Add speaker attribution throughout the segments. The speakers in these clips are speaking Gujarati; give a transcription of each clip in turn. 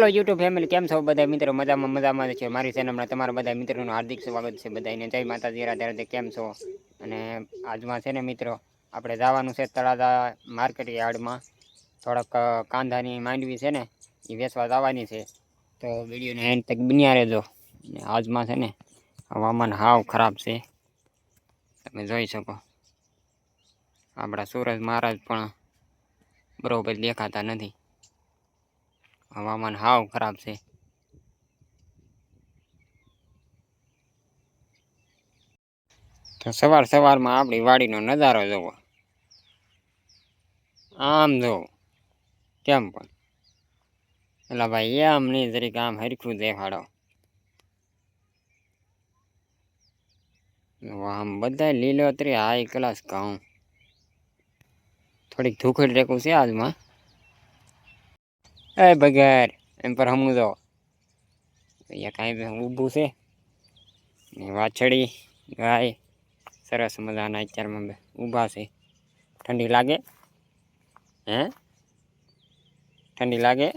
Speaker 1: હેલો યુટ્યુબ ફેમિલી કેમ છો બધા મિત્રો? મજામાં મજામાં છે. મારી ચેનલમાં તમારા બધા મિત્રોનું હાર્દિક સ્વાગત છે બધાને જય માતાજી, રાધે રાધે, કેમ છો? અને આજમાં છે ને મિત્રો, આપણે જવાનું છે તળાજા માર્કેટ યાર્ડમાં. થોડાક કાંધાની માંડવી છે ને, એ વેચવા જવાની છે. તો વિડીયોને એન્ડ તક બન્યા રહેજો. અને આજમાં છે ને, હવામાન હાવ ખરાબ છે. તમે જોઈ શકો. આપણા સૂરજ મહારાજ પણ બરાબર દેખાતા નથી. હવામાન હાવ ખરાબ છે. તો સવાર સવારમાં આપણી વાડીનો નજારો જોવો. આમ જોવો કેમ પણ. એટલે ભાઈ આમ નહીં, જરીક આમ હરખું દેખાડો. આમ બધા લીલોતરી હાઈ ક્લાસ ઘઉં થોડીક ધૂખડ રેકું છે આજમાં. એ બગર, એમ પર હમું જો અહીંયા કાંઈ ઊભું છે. ને વાછડી, ગાય, સરસ મજાના અત્યારમાં ઊભા છે. ઠંડી લાગે? હે? ઠંડી લાગે?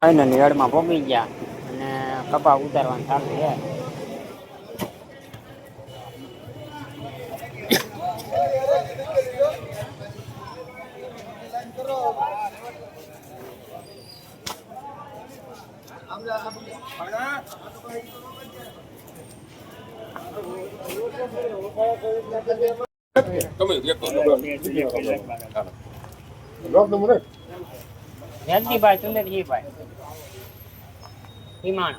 Speaker 1: ફાઇનલી એડમાં ભોગી ગયા. અને કપા ઉતારવાનું ચાલુ છે. જયંતિભાઈ સુંદરજીભાઈ. હિમાણ.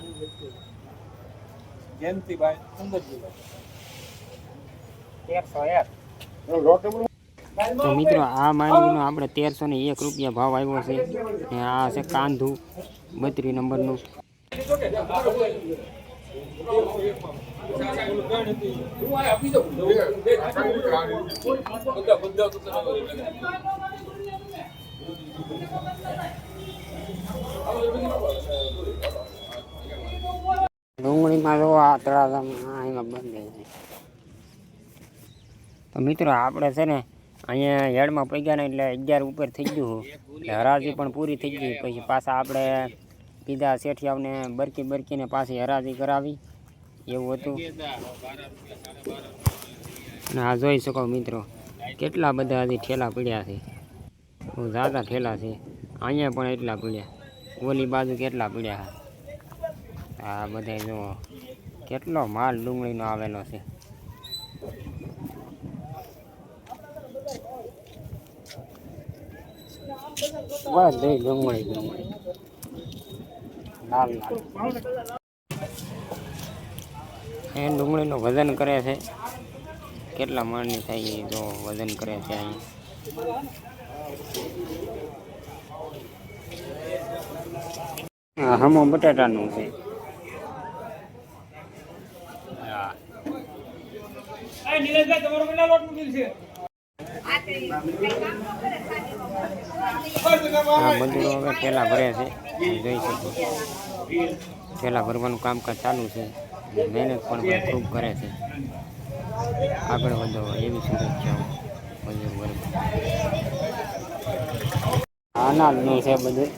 Speaker 2: જયંતિભાઈ સુંદરજીભાઈ.
Speaker 1: તેરસો એક. તો મિત્રો આ માંડવીનો આપણે તેરસો ને એક રૂપિયા ભાવ આવ્યો છે. આ છે કાંધુ બત્રી નંબરનું. ડુંગળીમાં જો આ એમાં બંધ તો મિત્રો, આપણે છે ને, અહીંયા હેડમાં પગ્યા ને એટલે અગિયાર ઉપર થઈ ગયું. એટલે હરાજી પણ પૂરી થઈ ગઈ. પછી પાછા આપણે કીધા શેઠિયાઓને બરકી બરકીને પાછી હરાજી કરાવી. એવું હતું. ને આ જોઈ શકો મિત્રો, કેટલા બધા હજી ઠેલા પડ્યા છે. બહુ ઝાઝા ઠેલા છે. અહીંયા પણ એટલા પડ્યા. ઓલી બાજુ કેટલા પડ્યા આ બધા જુઓ. કેટલો માલ ડુંગળીનો આવેલો છે. બસ ડુંગળી ડુંગળી. એ ડુંગળીનું વજન કરે છે. કેટલા મણની થાય એ જો વજન કરે છે અહીં. હમો બટાટાનું છે. હા આ બધું હવે થેલા ભરે છે. જોઈ શકો થેલા ભરવાનું કામકાજ ચાલુ છે. મહેનત પણ ખૂબ કરે છે. આગળ વધો એવી શુભેચ્છાઓ. મજૂર વર્ગ અનાજનું છે બધું.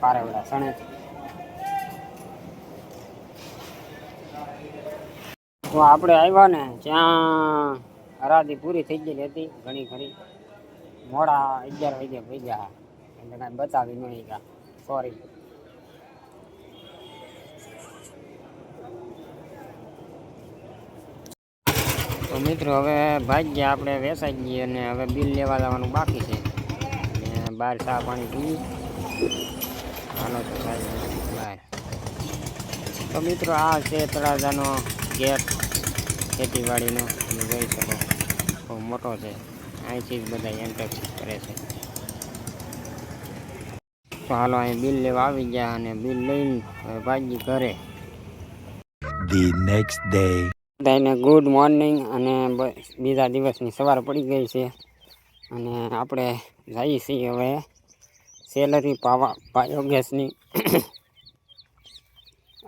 Speaker 1: પારેવડા સણે તો આપણે આવ્યા ને ત્યાં હરાદી પૂરી થઈ ગયેલી હતી, ઘણી ખરી મોડા અગિયાર વાગે ભેગા એટલે કાંઈ બતાવી નહીં ગયા સોરી તો મિત્રો, હવે ભાગ્યા આપણે વેસાઈ ગઈએ અને હવે બિલ લેવા જવાનું બાકી છે. અને બહાર ચા પાણી પી આનો તો બહાર તો મિત્રો, આ છે તળાજાનો ગેટ ખેતીવાડીનો. જોઈ શકો. મોટો છે. અહીંથી જ બધા એન્ટર કરે છે. તો હાલો અહીં બિલ લેવા આવી ગયા અને બિલ લઈને ભાગી ઘરે. બધાને ગુડ મોર્નિંગ અને બીજા દિવસની સવાર પડી ગઈ છે. અને આપણે જઈએ છીએ હવે સેલરી પાવા બાયોગેસની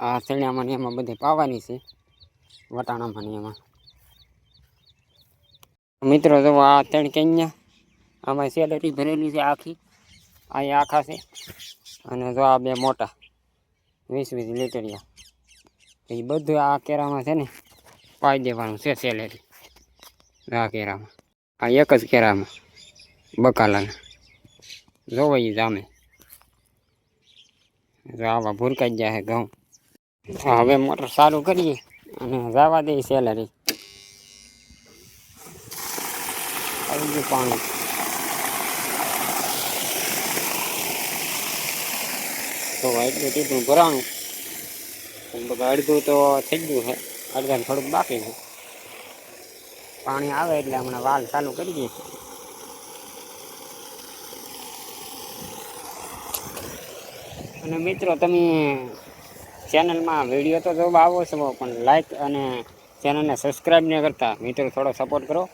Speaker 1: આ ને એમાં બધે પાવાની છે. વટાણામાં ને એમાં. મિત્રો, જો આ ત્રણ કેન્યા, આમાં સેલેરી ભરેલી છે આખી. અહીંયા આખા છે. અને જો આ બે મોટા વીસ વીસ લીટરિયા એ બધું આ કેરામાં છે ને, પાઈ દેવાનું છે સેલેરી આ કેરામાં. આ એક જ કેરામાં, બકાલાના. જોવાઈ જામે. જો આવા ભૂરકાઈ જાય ઘઉં. હવે મોટર સારું કરીએ અને જવા દઈએ સેલેરી આવી ગયું પાણી. તો એટલું ટીપું ભરાણું. લગભગ અડધું તો થઈ ગયું છે. અડધાને થોડુંક બાકી છે. પાણી આવે એટલે હમણાં વાલ ચાલુ કરી દઈએ. અને મિત્રો, તમે ચેનલમાં વીડિયો તો જોવા આવો છો, પણ લાઈક અને ચેનલને સબસ્ક્રાઈબ ન કરતા. મિત્રો, થોડો સપોર્ટ કરો.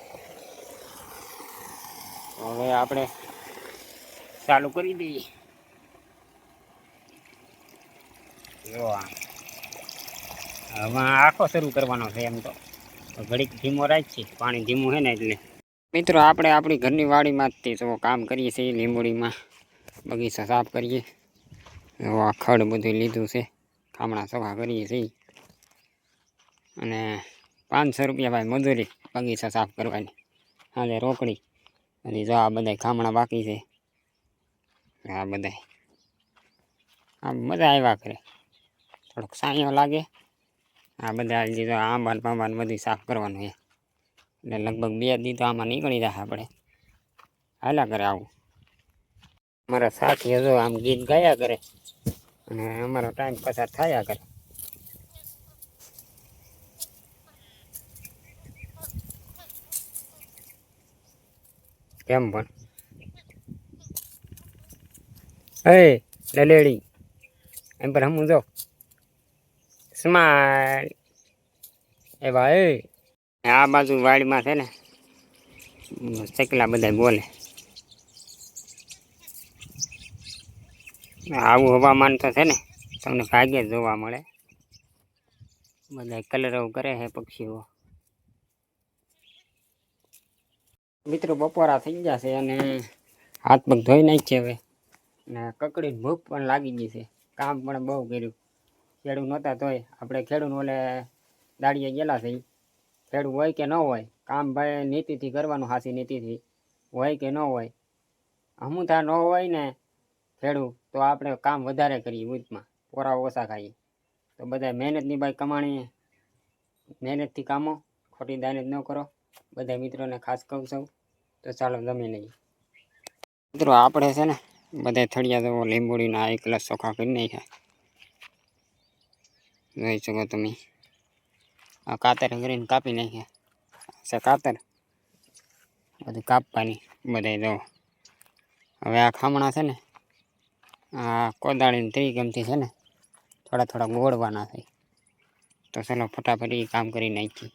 Speaker 1: હવે આપણે ચાલુ કરી દઈએ. હવે આખો શરૂ કરવાનો છે એમ તો. તો ઘડીક ધીમો રાખીએ. પાણી ધીમું છે ને એટલે. મિત્રો, આપણે આપણી ઘરની વાડીમાં જ તે જો કામ કરીએ છીએ લીંબોડીમાં બગીચા સાફ કરીએ. આ ખડ બધું લીધું છે. ખામણા સફા કરીએ છીએ. અને પાંચસો રૂપિયા ભાઈ મજૂરી બગીચા સાફ કરવાની. હાલે રોકડી. અને જો આ બધા ખામણા બાકી છે. આ બધા આ બધા આવ્યા કરે થોડોક સાંયો લાગે. આ બધા હજી તો આંબાન પાંબાન બધું સાફ કરવાનું છે. એટલે લગભગ બે દી તો આમાં નીકળી જાય આપણે. હાલા કરે આવું. મારા સાથી જો આમ ગીત ગાયા કરે. અને અમારો ટાઈમ પસાર થયા કરે. કેમ પણ એ લલેડી એમ પર હમું જો. સ્માઈલ. એ ભાઈ, આ બાજુ વાડીમાં છે ને, ચકલા બધા બોલે. આવું હવામાન તો છે ને, તમને ભાગ્યે જોવા મળે. બધા કલરવ કરે છે પક્ષીઓ. મિત્રો બપોરા થઈ ગયા છે અને હાથ પગ ધોઈ નાખીએ હવે. ને કકડી ભૂખ પણ લાગી ગઈ છે. કામ પણ બહુ કર્યું. ખેડૂત નહોતા તોય. આપણે ખેડૂત ઓલે દાડીએ ગયેલા છે. ખેડૂત હોય કે ન હોય, કામ ભાઈ નીતિથી કરવાનું હાસી નીતિથી. હોય કે ન હોય. અમુક થા ન હોય ને ખેડૂત, તો આપણે કામ વધારે કરીએ ઉચમાં પોરા ઓછા ખાઈએ. તો બધા મહેનતની ભાઈ કમાણી. મહેનતથી કામો, ખોટી દાનત ન કરો. બધા મિત્રોને ખાસ કહું છું, તો ચાલો જમી લઈએ મિત્રો, આપણે છે ને બધા થળિયા તો લીંબોડીના એક ગ્લાસ ચોખા કરી નાખ્યા. જોઈ શકો તમે. આ કાતર કરીને કાપી નાખ્યા. છે કાતર? બધું કાપવાની બધા જો. હવે આ ખામણા છે ને, આ કોદાળીની ત્રી ગમતી છે ને, થોડા થોડા ગોળવાના છે. તો ચાલો ફટાફટ એ કામ કરી નાખીએ.